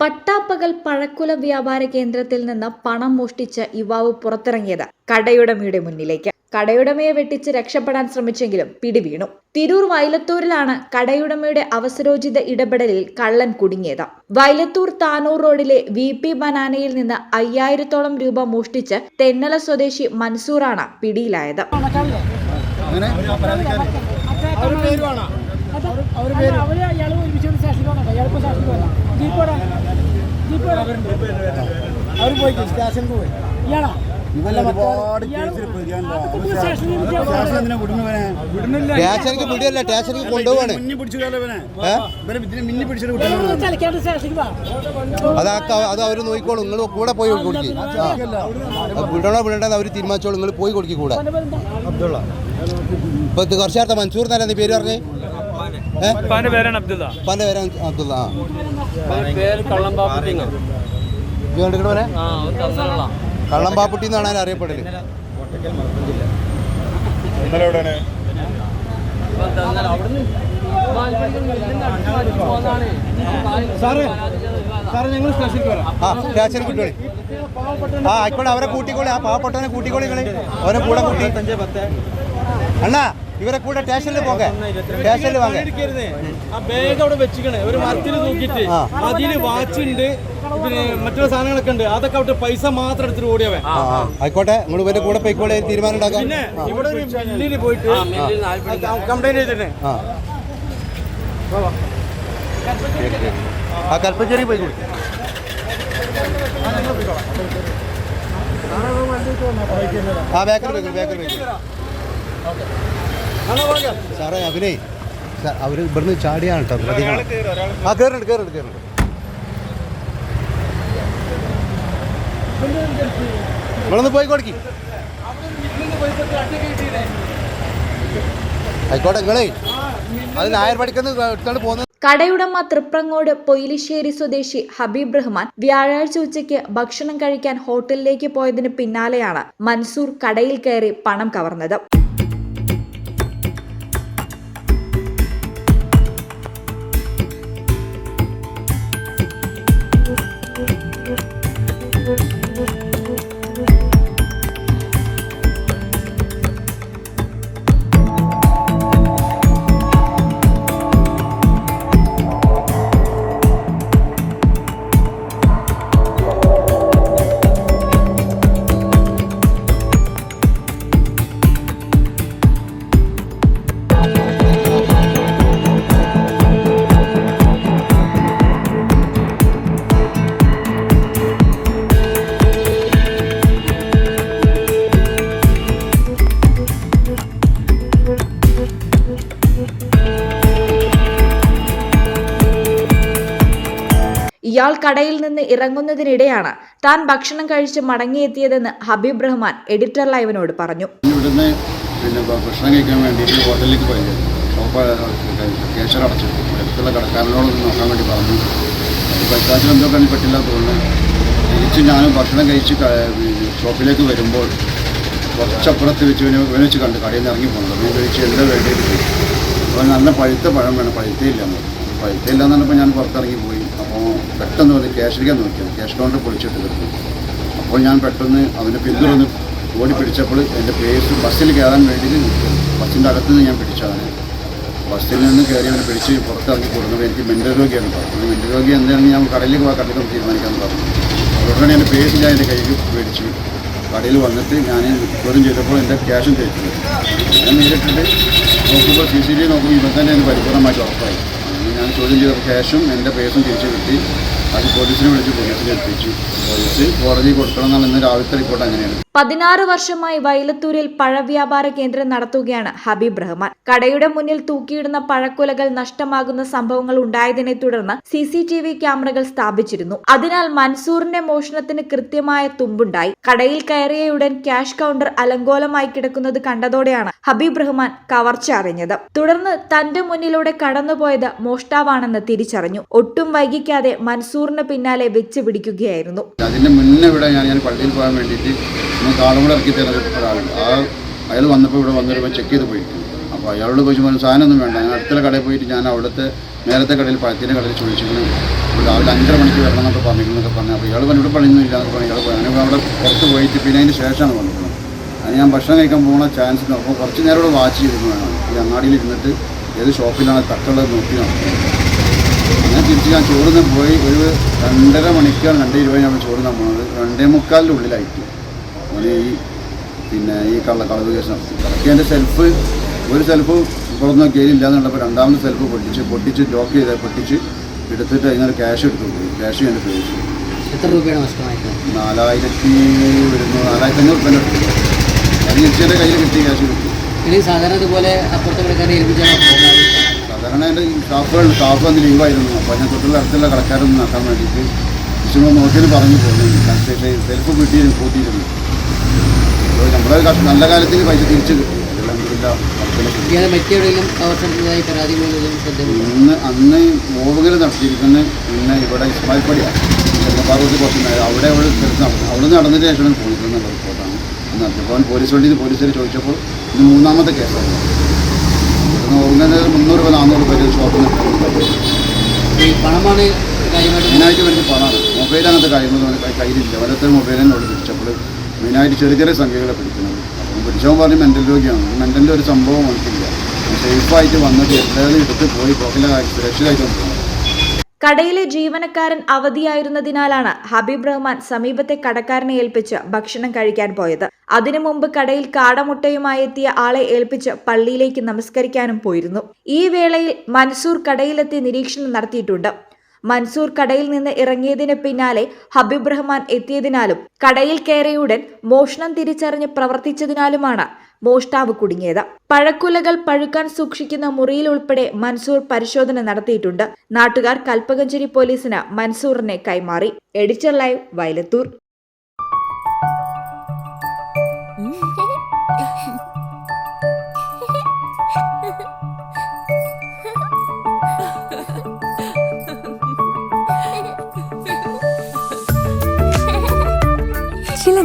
പട്ടാപ്പകൽ പഴക്കുല വ്യാപാര കേന്ദ്രത്തിൽ നിന്ന് പണം മോഷ്ടിച്ച യുവാവ് പുറത്തിറങ്ങിയത് കടയുടമയുടെ മുന്നിലേക്ക്. കടയുടമയെ വെട്ടിച്ച് രക്ഷപ്പെടാൻ ശ്രമിച്ചെങ്കിലും പിടിവീണു. തിരൂർ വൈലത്തൂരിലാണ് കടയുടമയുടെ അവസരോചിത ഇടപെടലിൽ കള്ളൻ കുടുങ്ങിയത്. വൈലത്തൂർ താനൂർ റോഡിലെ വി പി ബനാനയിൽ നിന്ന് അയ്യായിരത്തോളം രൂപ മോഷ്ടിച്ച് തെന്നല സ്വദേശി മൻസൂറാണ് പിടിയിലായത്. അങ്ങനെ? അവർ അവർ അവർ അയാൾ ഒരുമിച്ച് സ്റ്റേഷനിൽ അയാളിപ്പോ സ്റ്റേഷനിൽ ജീപ്പ് അവർ പോയി. സ്റ്റേഷനിൽ പോയി ഇയാളാ? സ്റ്റേഷനിക്ക് പിടിയല്ല സ്റ്റേഷനിക്ക് കൊണ്ടുപോവാണ്. അത് അത് അവർ നോക്കിക്കോളും. നിങ്ങൾ കൂടെ പോയി കൊടുക്കി വിടണോ വിടണ്ടെന്ന് അവർ തീരുമാനിച്ചോളൂ. നിങ്ങൾ പോയി കൊടുക്കി കൂടെ. അബ്ദുള്ള ഇപ്പൊ കുറച്ചു നേരത്തെ മൻസൂർ എന്നല്ലേ നീ പേര് പറഞ്ഞേ? ഉപ്പാന്റെ പേരാണ് അബ്ദുള്ള. ഉപ്പാന്റെ പേര് അബ്ദുള്ള ആ. പേര് എന്നാണ് അതിന് അറിയപ്പെടൽ? സ്റ്റേഷനിൽ വരാം ആ സ്റ്റേഷനിൽ കിട്ടോളി ആ ആയിക്കോട്ടെ അവരെ കൂട്ടിക്കോളി ആ പാവപ്പെട്ടവനെ കൂട്ടിക്കോളി അവരെ കൂടെ കൂട്ടി. അണ്ണാ ഇവരെ കൂടെ സ്റ്റേഷനിൽ പോകെ സ്റ്റേഷനിൽ വാങ്ങേ. ആ ബാഗ് അവിടെ വെച്ചിക്കണേ. ഒരു മരത്തിൽ അതിൽ വാച്ച് ഉണ്ട്. പിന്നെ മറ്റുള്ള സാധനങ്ങളൊക്കെ ഉണ്ട്. അതൊക്കെ അവിടെ പൈസ മാത്രം എടുത്തിട്ട് ഓടിയവൻ. ആയിക്കോട്ടെ. നിങ്ങൾ ഇവരുടെ കൂടെ പോയിക്കോളെ. തീരുമാനം ഉണ്ടാക്കാം. പിന്നെ ഇവിടെ ഒരു മില്ലിൽ പോയിട്ട് കംപ്ലൈന്റ് ചെയ്തിട്ട് ആ ആ. കൽപ്പഞ്ചേരി പോയി കൊടുക്കും. ആ ബേക്കറി ബേക്കറി ബേക്കറി സാറേ അവനെ അവർ ഇവിടുന്ന് ചാടിയാണ് കേട്ടോ പ്രതികൾ ആ കയറുന്നുണ്ട് കയറുന്നുണ്ട് കയറുന്നുണ്ട് നിങ്ങളൊന്ന് പോയി കൊടുക്കി. ആയിക്കോട്ടെ നിങ്ങളേ അത് നായർ പഠിക്കുന്ന എടുത്തോണ്ട് പോകുന്നത് കടയുടമ തൃപ്രങ്ങോട് പൊയിലിശ്ശേരി സ്വദേശി ഹബീബ് റഹ്മാൻ വ്യാഴാഴ്ച ഉച്ചയ്ക്ക് ഭക്ഷണം കഴിക്കാൻ ഹോട്ടലിലേക്ക് പോയതിന് പിന്നാലെയാണ് മൻസൂർ കടയിൽ കയറി പണം കവർന്നത്. ഇയാൾ കടയിൽ നിന്ന് ഇറങ്ങുന്നതിനിടെയാണ് താൻ ഭക്ഷണം കഴിച്ച് മടങ്ങിയെത്തിയതെന്ന് ഹബീബ് റഹ്മാൻ എഡിറ്റർ ലൈവിനോട് പറഞ്ഞു. ഇവിടുന്ന് തിരിച്ച് ഞാനും ഭക്ഷണം കഴിച്ച് ഷോപ്പിലേക്ക് വരുമ്പോൾ കുറച്ചപ്പുറത്ത് വെച്ച് ഇവനെ കണ്ട് കടയിൽ നിന്ന് ഇറങ്ങി പോകുന്നത് അപ്പോൾ കഴിച്ച് എന്താ വേണ്ടിയിട്ട് അപ്പോൾ നല്ല പഴുത്ത പഴം വേണം. പഴുത്തയില്ല. പഴുത്തയില്ല പറഞ്ഞപ്പോൾ ഞാൻ പുറത്തിറങ്ങി പോയി. പെട്ടെന്ന് വന്ന് ക്യാഷ് അടിക്കാൻ നോക്കിയത് ക്യാഷ് കൗണ്ടർ പൊളിച്ചിട്ട് കിട്ടുന്നു അപ്പോൾ ഞാൻ പെട്ടെന്ന് അവന്റെ പിന്തുടർന്ന് ഓടി പിടിച്ചപ്പോൾ എന്റെ പേഴ്സ് ബസ്സിൽ കയറാൻ വേണ്ടി നിൽക്കുന്നു. ബസ്സിന്റെ അകത്ത് നിന്ന് ഞാൻ പിടിച്ചതാണ് ബസ്സിൽ നിന്ന് കയറി അവനെ പിടിച്ച് പുറത്തിറങ്ങി കൊടുക്കുന്നത് എനിക്ക് മെന്റൽ രോഗിയാണ് പറഞ്ഞത് മെന്റൽ രോഗി എന്താണെന്ന് ഞാൻ കടലിൽ പോകാൻ കടയിൽ തീരുമാനിക്കാമെന്ന് പറഞ്ഞു. അതുകൊണ്ടാണ് എന്റെ പേഴ്സ് ഞാൻ എന്റെ കയ്യിൽ മേടിച്ച്. കടയിൽ വന്നിട്ട് ഞാൻ ചോദ്യം ചെയ്തപ്പോൾ എന്റെ ക്യാഷും തേച്ചു ഞാൻ നേരിട്ടിട്ട് നോക്കുമ്പോൾ സി സി ടി വി നോക്കുമ്പോൾ ഇവൻ തന്നെ എനിക്ക് പരിപൂർണമായിട്ട് ഉറപ്പായി. ഞാൻ ചോദ്യം ചെയ്ത ശേഷം എന്റെ പേഴ്സും തിരിച്ചു കിട്ടി. പോലീസിനെ വിളിച്ച് പോലീസിനെ എത്തിച്ചു പോലീസ് കോടതി കൊടുക്കണം രാവിലത്തെ റിപ്പോർട്ട് അങ്ങനെയാണ്. പതിനാറ് വർഷമായി വൈലത്തൂരിൽ പഴവ്യാപാര കേന്ദ്രം നടത്തുകയാണ് ഹബീബ് റഹ്മാൻ. കടയുടെ മുന്നിൽ തൂക്കിയിടുന്ന പഴക്കുലകൾ നഷ്ടമാകുന്ന സംഭവങ്ങൾ ഉണ്ടായതിനെ തുടർന്ന് സി സി ടി വി ക്യാമറകൾ സ്ഥാപിച്ചിരുന്നു. അതിനാൽ മൻസൂറിന്റെ മോഷണത്തിന് കൃത്യമായ തുമ്പുണ്ടായി. കടയിൽ കയറിയയുടൻ ക്യാഷ് കൗണ്ടർ അലങ്കോലമായി കിടക്കുന്നത് കണ്ടതോടെയാണ് ഹബീബ് റഹ്മാൻ കവർച്ച അറിഞ്ഞത്. തുടർന്ന് തന്റെ മുന്നിലൂടെ കടന്നുപോയത് മോഷ്ടാവാണെന്ന് തിരിച്ചറിഞ്ഞു. ഒട്ടും വൈകിക്കാതെ മൻസൂറിന് പിന്നാലെ വെച്ച് പിടിക്കുകയായിരുന്നു. അതിന്റെ മുന്നേ ഇവിടെ ഞാൻ ഞാൻ പള്ളിയിൽ പോകാൻ വേണ്ടിയിട്ട് ആളും കൂടെ ഇറക്കി തരുന്ന ഒരാളുണ്ട്. ആ അയാൾ വന്നപ്പോൾ ഇവിടെ വന്നൊരു ചെക്ക് ചെയ്ത് പോയി അപ്പോൾ അയാളോട് ചോദിച്ചു സാധനമൊന്നും വേണ്ട. ഞാൻ അടുത്തുള്ള കടയിൽ പോയിട്ട് ഞാൻ അവിടുത്തെ നേരത്തെ കടയിൽ പഴത്തിന്റെ കടയിൽ ചോദിച്ചിരുന്നു. രാവിലെ അഞ്ചര മണിക്ക് വരണം എന്നൊക്കെ പറഞ്ഞിരുന്നൊക്കെ പറഞ്ഞു. അപ്പോൾ ഇയാൾ പറഞ്ഞു ഇവിടെ പണിയൊന്നും ഇല്ലാന്ന് എന്നൊക്കെ പറഞ്ഞു. ഇയാൾ പോയി അങ്ങനെ അവിടെ പുറത്ത് പോയിട്ട് പിന്നെ അതിന് ശേഷമാണ് വന്നിരുന്നത്. അത് ഞാൻ ഭക്ഷണം കഴിക്കാൻ പോകുന്ന ചാൻസ് നോക്കുമ്പോൾ കുറച്ച് നേരം ഇവിടെ വാച്ച് ചെയ്തിരുന്നു വേണം. ഈ അങ്ങാടിയിൽ ഇരുന്നിട്ട് ഏത് ഷോപ്പിലാണ് തട്ടുള്ളത് നോക്കി നടക്കുന്നത്. തിരിച്ച് ഞാൻ ചോറുന്ന പോയി ഒരു രണ്ടര മണിക്കാണ് രണ്ട് ഇരുപത് ഞാൻ ചോറുന്ന പോണത് രണ്ടേ മുക്കാലിന്റെ ഉള്ളിലായിട്ട്. അവന് ഈ പിന്നെ ഈ കള്ള കളവ് കേസ് നടത്തി. എന്റെ സെൽഫ് ഒരു സെൽഫ് പുറത്ത് നോക്കിയാൽ ഇല്ലാന്നുള്ളപ്പോൾ രണ്ടാമത്തെ സെൽഫ് പൊട്ടിച്ച് പൊട്ടിച്ച് ലോക്ക് ചെയ്ത് പൊട്ടിച്ച് എടുത്തിട്ട് അതിനൊരു ക്യാഷ് എടുത്തു പോയി. ക്യാഷ് എന്റെ പേര് എത്ര രൂപയാണ് നഷ്ടമായിട്ട് നാലായിരത്തി വരുന്നു നാലായിരത്തി അഞ്ഞൂറ് രൂപ എടുത്തു. അത് തിരിച്ചെന്റെ കയ്യിൽ കിട്ടി ക്യാഷ് കിട്ടി. ഇനി സാധാരണ ഇതുപോലെ അപ്പുറത്തെ കടക്കാരെ ഏൽപ്പിച്ചാൽ സാധാരണ എന്റെ സ്റ്റാഫുകൾ സ്റ്റാഫ് വന്ന് ലീവായിരുന്നു. അപ്പോൾ ഞാൻ തൊട്ടുള്ള അടുത്തുള്ള കടക്കാരൊന്നും നടക്കാൻ വേണ്ടിയിട്ട് വിഷമം നോക്കിയത് പറഞ്ഞു പോകുന്നു സെൽഫ് കിട്ടിയിരുന്നു. കൂട്ടിയിരുന്നു അപ്പോൾ നമ്മുടെ നല്ല കാലത്തിന് പൈസ തിരിച്ചു കിട്ടി. ഇന്ന് അന്ന് മോവുകൾ നടത്തിയിരിക്കുന്ന പിന്നെ ഇവിടെ ഇസ്മാൽപ്പടിയാണ് ചെറുപ്പാറൂട്ട് കുറച്ച് അവിടെ അവിടെ അവിടെ നടന്നതിന് ശേഷമാണ് പോയിട്ടുള്ള റിപ്പോർട്ടാണ്. അന്ന് അപ്പോൾ പോലീസ് വണ്ടിയിൽ പോലീസുകാർ ചോദിച്ചപ്പോൾ ഇത് മൂന്നാമത്തെ കേസാണ്. ഓവുകൽ മുന്നൂറ് രൂപ നാനൂറ് രൂപ ഷോപ്പിൽ നിന്ന് പണമാണ് മെയിനായിട്ട് എനിക്ക് പണമാണ്. മൊബൈൽ അങ്ങനത്തെ കാര്യങ്ങളൊന്നും കയ്യിലില്ല കൈ- കയ്യിലില്ല. അവിടെ മൊബൈലിനോട് പിടിച്ചപ്പോൾ മെയിനായിട്ട് ചെറിയ ചെറിയ സംഖ്യകളെ പിടിക്കുന്നത് അപ്പം പിടിച്ചവൻ പറഞ്ഞ് മെന്റൽ രോഗിയാണ്. മെന്റലിന്റെ ഒരു സംഭവം എനിക്കില്ല സേഫായിട്ട് വന്നിട്ട് എല്ലാവരും എടുത്ത് പോയി കാര്യം സുരക്ഷിതമായിട്ട് പോകുന്നത് കടയിലെ ജീവനക്കാരൻ അവധിയായിരുന്നതിനാലാണ് ഹബീബ് റഹ്മാൻ സമീപത്തെ കടക്കാരനെ ഏൽപ്പിച്ച് ഭക്ഷണം കഴിക്കാൻ പോയത്. അതിനു മുമ്പ് കടയിൽ കാടമുട്ടയുമായി എത്തിയ ആളെ ഏൽപ്പിച്ച് പള്ളിയിലേക്ക് നമസ്കരിക്കാനും പോയിരുന്നു. ഈ വേളയിൽ മൻസൂർ കടയിലെത്തി നിരീക്ഷണം നടത്തിയിട്ടുണ്ട്. മൻസൂർ കടയിൽ നിന്ന് ഇറങ്ങിയതിന് പിന്നാലെ ഹബീബ് റഹ്മാൻ എത്തിയതിനാലും കടയിൽ കയറിയുടൻ മോഷണം തിരിച്ചറിഞ്ഞ് പ്രവർത്തിച്ചതിനാലുമാണ് മോഷ്ടാവ് കുടുങ്ങിയത്. പഴക്കുലകൾ പഴുക്കാൻ സൂക്ഷിക്കുന്ന മുറിയിൽ ഉൾപ്പെടെ മൻസൂർ പരിശോധന നടത്തിയിട്ടുണ്ട്. നാട്ടുകാർ കൽപ്പകഞ്ചേരി പോലീസിന് മൻസൂറിനെ കൈമാറി. Editor live Vayalathur.